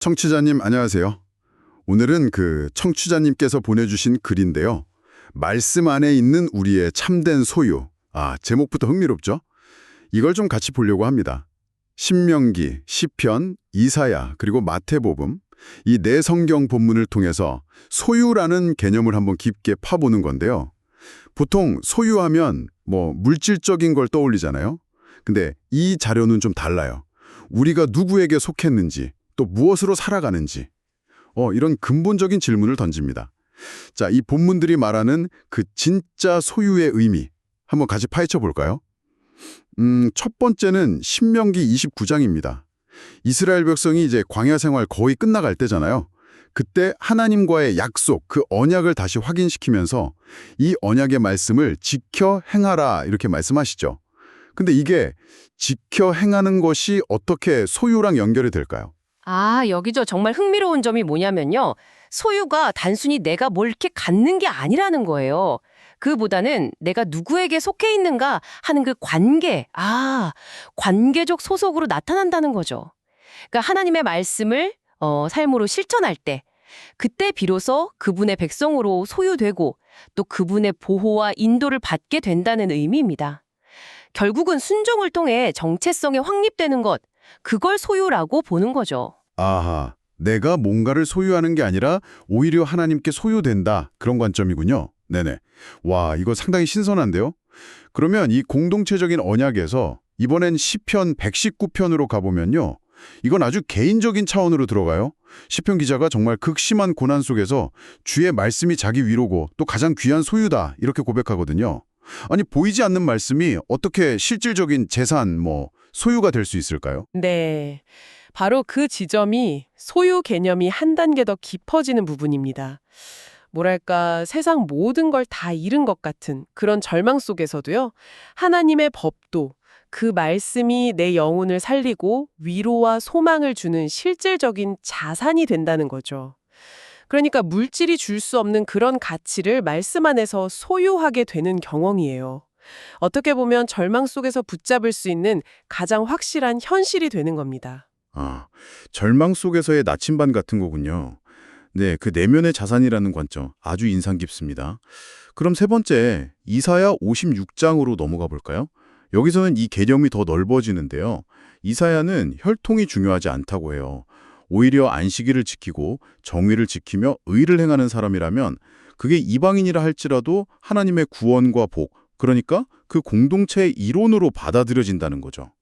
청취자님 안녕하세요. 오늘은 그 청취자님께서 보내주신 글인데요. 말씀 안에 있는 우리의 참된 소유. 아, 제목부터 흥미롭죠? 이걸 좀 같이 보려고 합니다. 신명기, 시편, 이사야, 그리고 마태복음 이 네 성경 본문을 통해서 소유라는 개념을 한번 깊게 파보는 건데요. 보통 소유하면 뭐 물질적인 걸 떠올리잖아요. 근데 이 자료는 좀 달라요. 우리가 누구에게 속했는지, 또 무엇으로 살아가는지, 어, 이런 근본적인 질문을 던집니다. 자, 이 본문들이 말하는 그 진짜 소유의 의미, 한번 같이 파헤쳐 볼까요? 음, 첫 번째는 신명기 29장입니다. 이스라엘 백성이 이제 광야 생활 거의 끝나갈 때잖아요. 그때 하나님과의 약속, 그 언약을 다시 확인시키면서 이 언약의 말씀을 지켜 행하라 이렇게 말씀하시죠. 근데 이게 지켜 행하는 것이 어떻게 소유랑 연결이 될까요? 아, 여기죠. 정말 흥미로운 점이 뭐냐면요. 소유가 단순히 내가 뭘 이렇게 갖는 게 아니라는 거예요. 그보다는 내가 누구에게 속해 있는가 하는 그 관계, 아, 관계적 소속으로 나타난다는 거죠. 그러니까 하나님의 말씀을 어, 삶으로 실천할 때, 그때 비로소 그분의 백성으로 소유되고 또 그분의 보호와 인도를 받게 된다는 의미입니다. 결국은 순종을 통해 정체성에 확립되는 것, 그걸 소유라고 보는 거죠. 아하, 내가 뭔가를 소유하는 게 아니라 오히려 하나님께 소유된다. 그런 관점이군요. 네네. 와, 이거 상당히 신선한데요? 그러면 이 공동체적인 언약에서 이번엔 시편 119편으로 가보면요. 이건 아주 개인적인 차원으로 들어가요. 시편 기자가 정말 극심한 고난 속에서 주의 말씀이 자기 위로고 또 가장 귀한 소유다 이렇게 고백하거든요. 아니 보이지 않는 말씀이 어떻게 실질적인 재산 뭐 소유가 될 수 있을까요? 네. 바로 그 지점이 소유 개념이 한 단계 더 깊어지는 부분입니다. 뭐랄까, 세상 모든 걸 다 잃은 것 같은 그런 절망 속에서도요, 하나님의 법도 그 말씀이 내 영혼을 살리고 위로와 소망을 주는 실질적인 자산이 된다는 거죠. 그러니까 물질이 줄 수 없는 그런 가치를 말씀 안에서 소유하게 되는 경험이에요. 어떻게 보면 절망 속에서 붙잡을 수 있는 가장 확실한 현실이 되는 겁니다. 아, 절망 속에서의 나침반 같은 거군요. 네, 그 내면의 자산이라는 관점 아주 인상 깊습니다. 그럼 세 번째, 이사야 56장으로 넘어가 볼까요? 여기서는 이 개념이 더 넓어지는데요. 이사야는 혈통이 중요하지 않다고 해요. 오히려 안식일을 지키고 정의를 지키며 의를 행하는 사람이라면 그게 이방인이라 할지라도 하나님의 구원과 복, 그러니까 그 공동체의 이론으로 받아들여진다는 거죠.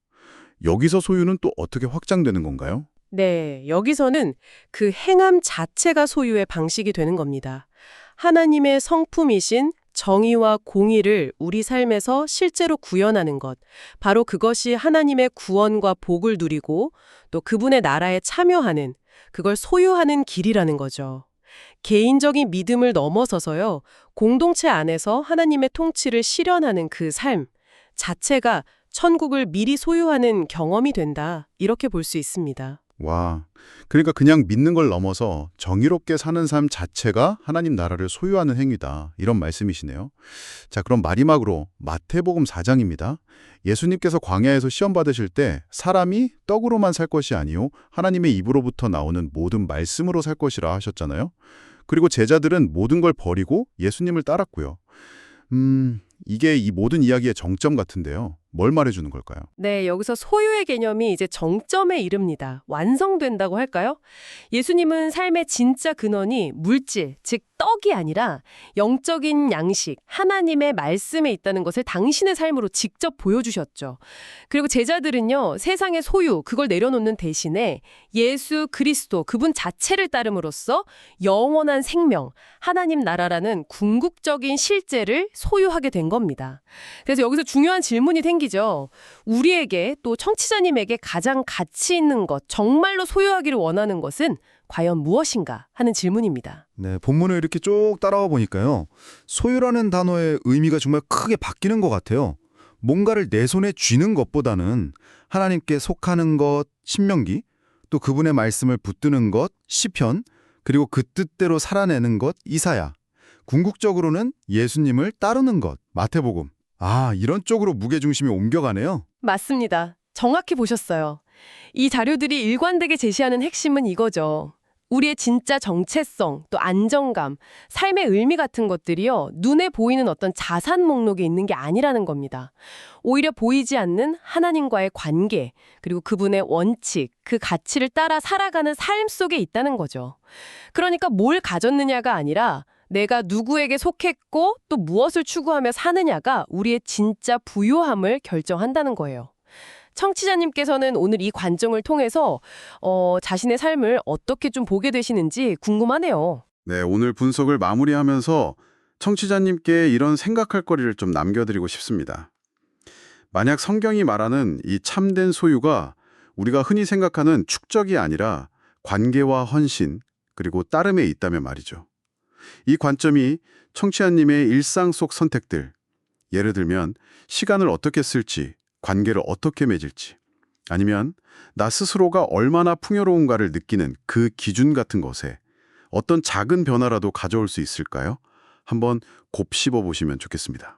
여기서 소유는 또 어떻게 확장되는 건가요? 네, 여기서는 그 행함 자체가 소유의 방식이 되는 겁니다. 하나님의 성품이신 정의와 공의를 우리 삶에서 실제로 구현하는 것. 바로 그것이 하나님의 구원과 복을 누리고 또 그분의 나라에 참여하는 그걸 소유하는 길이라는 거죠. 개인적인 믿음을 넘어서서요. 공동체 안에서 하나님의 통치를 실현하는 그 삶 자체가 천국을 미리 소유하는 경험이 된다. 이렇게 볼 수 있습니다. 와, 그러니까 그냥 믿는 걸 넘어서 정의롭게 사는 삶 자체가 하나님 나라를 소유하는 행위다. 이런 말씀이시네요. 자, 그럼 마지막으로 마태복음 4장입니다. 예수님께서 광야에서 시험 받으실 때 사람이 떡으로만 살 것이 아니요 하나님의 입으로부터 나오는 모든 말씀으로 살 것이라 하셨잖아요. 그리고 제자들은 모든 걸 버리고 예수님을 따랐고요. 음, 이게 이 모든 이야기의 정점 같은데요. 뭘 말해주는 걸까요? 네, 여기서 소유의 개념이 이제 정점에 이릅니다. 완성된다고 할까요? 예수님은 삶의 진짜 근원이 물질, 즉 떡이 아니라 영적인 양식, 하나님의 말씀에 있다는 것을 당신의 삶으로 직접 보여주셨죠. 그리고 제자들은요, 세상의 소유, 그걸 내려놓는 대신에 예수 그리스도, 그분 자체를 따름으로써 영원한 생명, 하나님 나라라는 궁극적인 실제를 소유하게 된 겁니다. 그래서 여기서 중요한 질문이 생기죠. 우리에게 또 청취자님에게 가장 가치 있는 것, 정말로 소유하기를 원하는 것은 과연 무엇인가 하는 질문입니다. 네, 본문을 이렇게 쭉 따라와 보니까요. 소유라는 단어의 의미가 정말 크게 바뀌는 것 같아요. 뭔가를 내 손에 쥐는 것보다는 하나님께 속하는 것, 신명기, 또 그분의 말씀을 붙드는 것, 시편, 그리고 그 뜻대로 살아내는 것, 이사야. 궁극적으로는 예수님을 따르는 것, 마태복음. 아, 이런 쪽으로 무게중심이 옮겨가네요. 맞습니다. 정확히 보셨어요. 이 자료들이 일관되게 제시하는 핵심은 이거죠. 우리의 진짜 정체성, 또 안정감, 삶의 의미 같은 것들이요, 눈에 보이는 어떤 자산 목록에 있는 게 아니라는 겁니다. 오히려 보이지 않는 하나님과의 관계, 그리고 그분의 원칙, 그 가치를 따라 살아가는 삶 속에 있다는 거죠. 그러니까 뭘 가졌느냐가 아니라 내가 누구에게 속했고 또 무엇을 추구하며 사느냐가 우리의 진짜 부요함을 결정한다는 거예요. 청취자님께서는 오늘 이 관점을 통해서 어, 자신의 삶을 어떻게 좀 보게 되시는지 궁금하네요. 네, 오늘 분석을 마무리하면서 청취자님께 이런 생각할 거리를 좀 남겨드리고 싶습니다. 만약 성경이 말하는 이 참된 소유가 우리가 흔히 생각하는 축적이 아니라 관계와 헌신, 그리고 따름에 있다면 말이죠. 이 관점이 청취자님의 일상 속 선택들, 예를 들면 시간을 어떻게 쓸지, 관계를 어떻게 맺을지, 아니면 나 스스로가 얼마나 풍요로운가를 느끼는 그 기준 같은 것에 어떤 작은 변화라도 가져올 수 있을까요? 한번 곱씹어 보시면 좋겠습니다.